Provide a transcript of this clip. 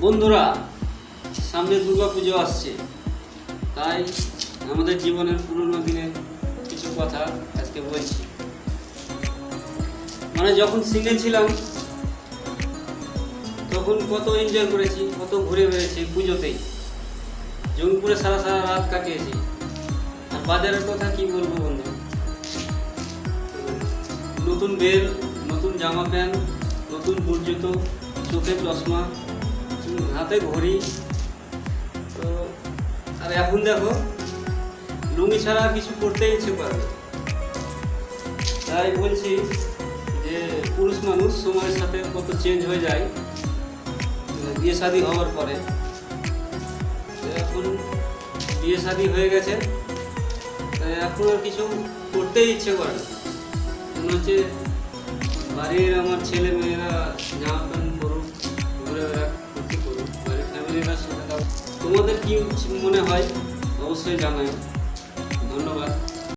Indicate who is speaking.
Speaker 1: বন্ধুরা, সামনে দুর্গা পুজো আসছে। তাই আমাদের জীবনের পুরনো দিনের কিছু কথা আজকে বলছি। মানে যখন সিঙ্গেল ছিলাম, তখন কত এনজয় করেছি, কত ঘুরে বেড়েছি পুজোতেই। জঙ্গিপুরে সারা সারা রাত কাটিয়েছি। আর বাজারের কথা কি বলব বন্ধু? নতুন বেল, নতুন জামা প্যান্ট, নতুন বুট জুতো চোখে চশমা হাতে ঘড়ি। তো, আর এখন দেখো, লুঙ্গি ছাড়া কিছু করতে ইচ্ছে করে তাই বলছি যে, পুরুষ মানুষ সময়ের সাথে কত চেঞ্জ হয়ে যায় মানে বিয়ে শাদী হওয়ার পরে। এখন বিয়ে শাদী হয়ে গেছে, তাই এখন আর কিছু করতেই ইচ্ছে করে মনে হচ্ছে বাড়ির আমার ছেলে মেয়েরা তোমাদের কি মনে হয়? অবশ্যই জানাই ধন্যবাদ।